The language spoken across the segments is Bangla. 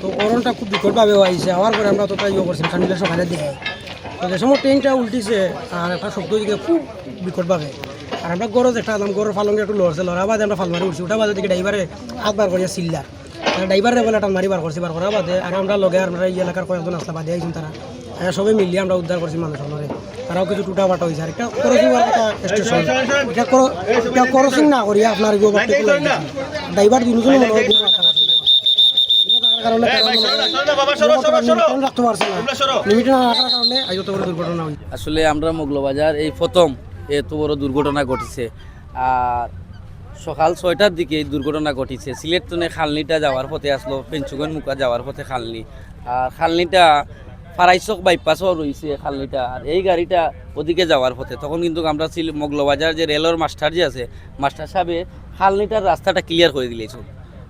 তো অরণটা খুব বিকটভাবে আইছে হওয়ার পরে আমরা তো তাই ইয়ে করছি, খানিলে সকালের দিকে তো যে সময় ট্রেনটা উল্টিছে, আর একটা শব্দ দিকে খুব বিকটভাবে। আর আমরা গরজ একটা আদাম, গরুর ফালঙ্গে একটু লড়ছে লড়া বাদে আমরা ফাল মারি উঠছি। ওটা বাদে দিকে ড্রাইভারে হাত বার করিয়া সিল্লার। ড্রাইভারে বলে টান মারি বার করছি, বার করা বাদে আর আমরা লগে আমরা এই এলাকার কয়েকজন আসলা বাদে আইছেন তারা। আর সবাই মিলিয়ে আমরা উদ্ধার করছি মানুষ আমাদের তারাও কিছু টুটা বাটা হয়েছে আর একটা কথা স্টেশন এটা ক্র- এটা ক্রসিং না করিয়া আপনার বাড়তে ড্রাইভার দুজন মনে হয় গুম রাখা হয়েছে। গুম রাখার কারণে তারা নিয়ন্ত্রণ রাখতে পারছে না লিমিটে না। রাখার কারণে আজ বড় দুর্ঘটনা হয়েছে। আসলে আমরা মোগলবাজার এই প্রথম এত বড় দুর্ঘটনা ঘটেছে। আর সকাল ছয়টার দিকে এই দুর্ঘটনা ঘটেছে। সিলেট টনে খালনিটা যাওয়ার পথে আসলো পেঞ্চুগন মুখা যাওয়ার পথে খালনি। আর খালনিটা ফারাইচক বাইপাসও রয়েছে খালনিটা। আর এই গাড়িটা ওদিকে যাওয়ার পথে। তখন কিন্তু আমরা ছিল মোগলবাজার যে রেলের মাস্টার যে আছে মাস্টার সাহেবে খালনিটার রাস্তাটা ক্লিয়ার করে দিলেছেন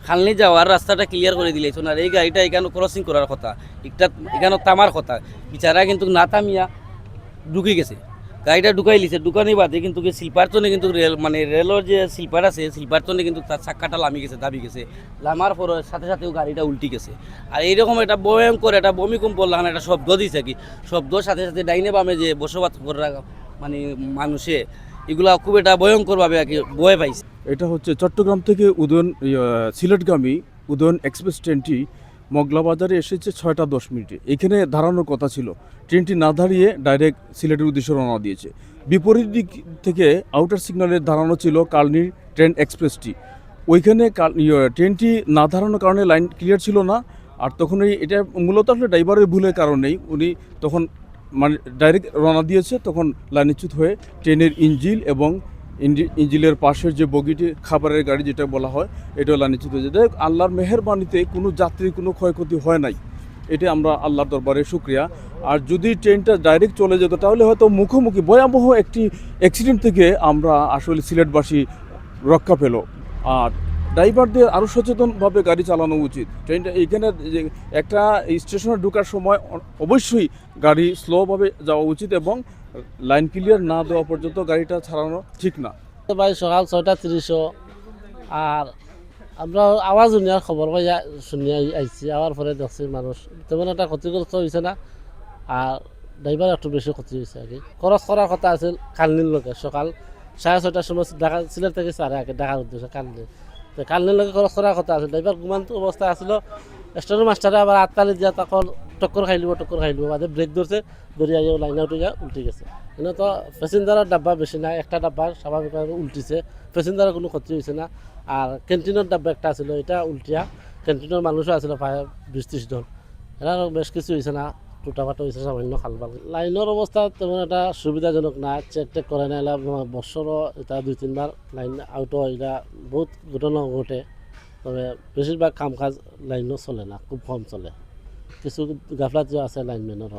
খালনি যাওয়ার রাস্তাটা ক্লিয়ার করে দিলেছেন আর এই গাড়িটা এখানে ক্রসিং করার কথা একটা এখানে তামার কথা। বিচারা কিন্তু না থামিয়া ঢুকে গেছে। গাড়িটা ঢুকাই লিছে ঢুকানি বাদে কিন্তু টনে কিন্তু রেল মানে রেলের যে স্লিপার আছে স্লিপার টনে কিন্তু তার চাক্কাটা লামি গেছে, দাবি গেছে। লামার পর সাথে সাথেও গাড়িটা উল্টি গেছে। আর এইরকম একটা ভয়ঙ্কর একটা ভূমিকম্প লাগানো একটা শব্দ দিছে কি? শব্দর সাথে সাথে ডাইনে বামে যে বসবাস করা মানে মানুষে, এগুলা খুব একটা ভয়ঙ্করভাবে আর কি ভয় পাইছে। এটা হচ্ছে চট্টগ্রাম থেকে উদয়ন সিলেটগামী উদয়ন এক্সপ্রেস ট্রেনটি মগলা বাজারে এসেছে ছয়টা দশ মিনিটে। এখানে দাঁড়ানোর কথা ছিল। ট্রেনটি না দাঁড়িয়ে ডাইরেক্ট সিলেটের উদ্দেশ্যে রওনা দিয়েছে। বিপরীত দিক থেকে আউটার সিগন্যালে দাঁড়ানো ছিল কালনির ট্রেন এক্সপ্রেসটি। ওইখানে ইয়ে, ট্রেনটি না দাঁড়ানোর কারণে লাইন ক্লিয়ার ছিল না। আর তখন এই এটা মূলত আসলে ড্রাইভারের ভুলের কারণেই উনি তখন মানে ডাইরেক্ট রওনা দিয়েছে। তখন লাইনচ্যুত হয়ে ট্রেনের ইঞ্জিল এবং ইঞ্জিলের পাশের যে বগিটি খাবারের গাড়ি যেটা বলা হয় এটা হয়েছে। যাই হোক, আল্লাহর মেহেরবানিতে কোনো যাত্রীর কোনো ক্ষয়ক্ষতি হয় নাই। এটা আমরা আল্লাহর দরবারে শুক্রিয়া। আর যদি ট্রেনটা ডাইরেক্ট চলে যেত তাহলে হয়তো মুখোমুখি ভয়াবহ একটি অ্যাক্সিডেন্ট থেকে আমরা আসলে সিলেটবাসী রক্ষা পেল। আর ড্রাইভারদের আরও সচেতনভাবে গাড়ি চালানো উচিত। ট্রেনটা এইখানে যে একটা স্টেশনে ঢোকার সময় অবশ্যই গাড়ি স্লোভাবে যাওয়া উচিত এবং লাইন ক্লিয়ার না দেওয়া পর্যন্ত গাড়িটা ছাড়ানো ঠিক না। ভাই সকাল ছয়টা তিরিশও আর আমরা আওয়াজ শুনিয়ার খবর পাই শুনিয়া আইছি। আওয়ার পরে দেখছি মানুষ, তেমন একটা ক্ষতিগ্রস্ত হয়েছে না। আর ড্রাইভার একটু বেশি ক্ষতি হয়েছে আর কি খরচ করার কথা আছিল কালনির লোকে সকাল সাড়ে ছয়টার সময় ঢাকা সিলেট থেকে সারে আগে, ঢাকার উদ্দেশ্যে কালনি তো কালনির লোকে খরচ করার কথা আছিল ড্রাইভার ঘুমান্ত অবস্থা আছিল। স্টেশনের মাস্টারে আবার আটকালি দিয়া তখন টক্কর খাই লিব, টক্কর খাই লিব। বাদে ব্রেক ধরছে দরিয়া যাও লাইনে উঠে যা উল্টে গেছে। এনে তো প্যাসেঞ্জারের ডাব্বা বেশি নাই, একটা ডাব্বা স্বাভাবিকভাবে উল্টিছে। প্যাসেঞ্জারের কোনো ক্ষতি হয়েছে না। আর ক্যান্টিনের ডাব্বা একটা ছিল এটা উল্টিয়া। ক্যান্টিনের মানুষও আছিল প্রায় বিশ ত্রিশ জন। এরা বেশ কিছু হয়েছে না টুটাফাটা হয়েছে সামান্য খালবাল লাইনের অবস্থা তেমন একটা সুবিধাজনক না চেক টেক করে না এলা বছরও এটা দুই তিনবার লাইন আউট হয় এটা বহুত ঘটনা ঘটে। তবে বেশিরভাগ কাম কাজ লাইনও চলে না, খুব কম চলে। কিছু গাফলাত আছে লাইনম্যানেরও